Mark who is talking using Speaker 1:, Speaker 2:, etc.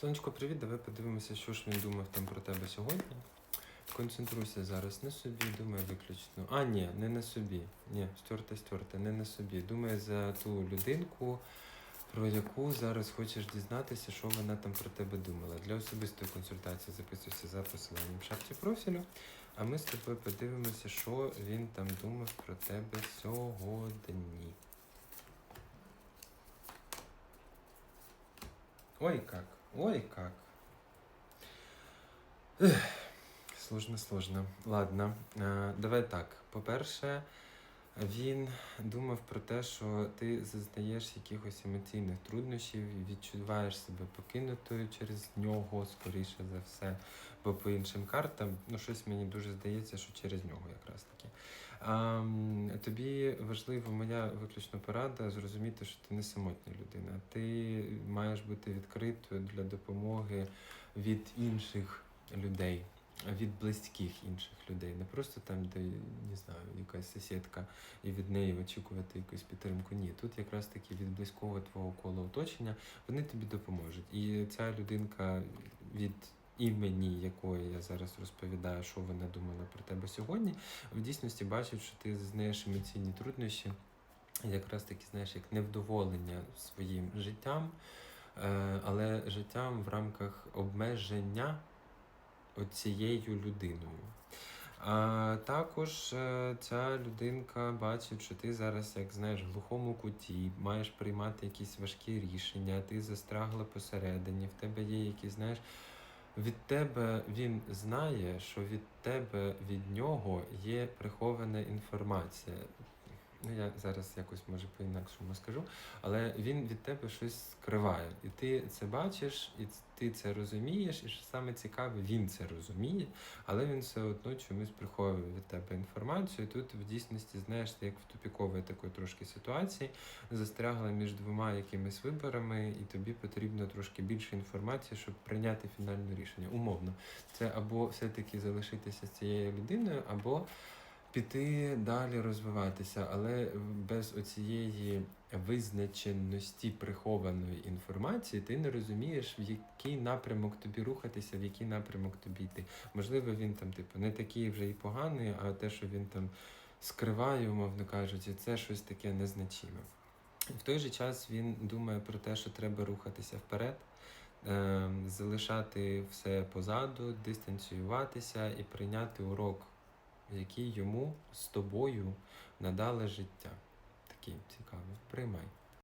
Speaker 1: Сонечко, привіт, давай подивимося, що ж він думав там про тебе сьогодні. Концентруйся зараз на собі, думай виключно. А, ні, не на собі. Ні, стерте, стерте, не на собі. Думай за ту людинку, про яку зараз хочеш дізнатися, що вона там про тебе думала. Для особистої консультації записуйся за посиланням в шапці профілю. А ми з тобою подивимося, що він там думав про тебе сьогодні. Ой, как, ой, как. Эх, Сложно, сложно. Ладно, е, давай так. По-перше, він думав про те, що ти зазнаєш якихось емоційних труднощів відчуваєш себе покинутою через нього, скоріше за все. Бо по іншим картам, ну щось мені дуже здається, що через нього якраз таки. А, тобі важлива моя виключно порада зрозуміти, що ти не самотня людина. Ти маєш бути відкритою для допомоги від інших людей, від близьких інших людей. Не просто там, де не знаю, якась сусідка, і від неї очікувати якусь підтримку. Ні, тут якраз таки від близького твого кола оточення вони тобі допоможуть. І ця людинка від імені якої я зараз розповідаю, що вона думала про тебе сьогодні, в дійсності бачить, що ти знаєш емоційні труднощі, якраз таки знаєш, як невдоволення своїм життям, е, але життям в рамках обмеження оцією людиною. А також е, ця людинка бачить, що ти зараз, як знаєш, в глухому куті, маєш приймати якісь важкі рішення, ти застрягла посередині, в тебе є якісь, знаєш, від тебе він знає, що від тебе від нього є прихована інформація. Ну, я зараз якось може по-інакшому скажу, але він від тебе щось скриває. І ти це бачиш, і ти це розумієш, і що саме цікаве, він це розуміє, але він все одно чомусь приховує від тебе інформацію. І тут в дійсності, знаєш, ти як в тупіковій такої трошки ситуації, застрягла між двома якимись виборами, і тобі потрібно трошки більше інформації, щоб прийняти фінальне рішення. Умовно, це або все-таки залишитися з цією людиною, або піти далі розвиватися, але без оцієї визначеності прихованої інформації ти не розумієш, в який напрямок тобі рухатися, в який напрямок тобі йти. Можливо, він там, типу, не такий вже і поганий, а те, що він там скриває, умовно кажучи, це щось таке незначиме. В той же час він думає про те, що треба рухатися вперед, е, залишати все позаду, дистанціюватися і прийняти урок, який йому з тобою надали життя. Такий цікавий. Приймай.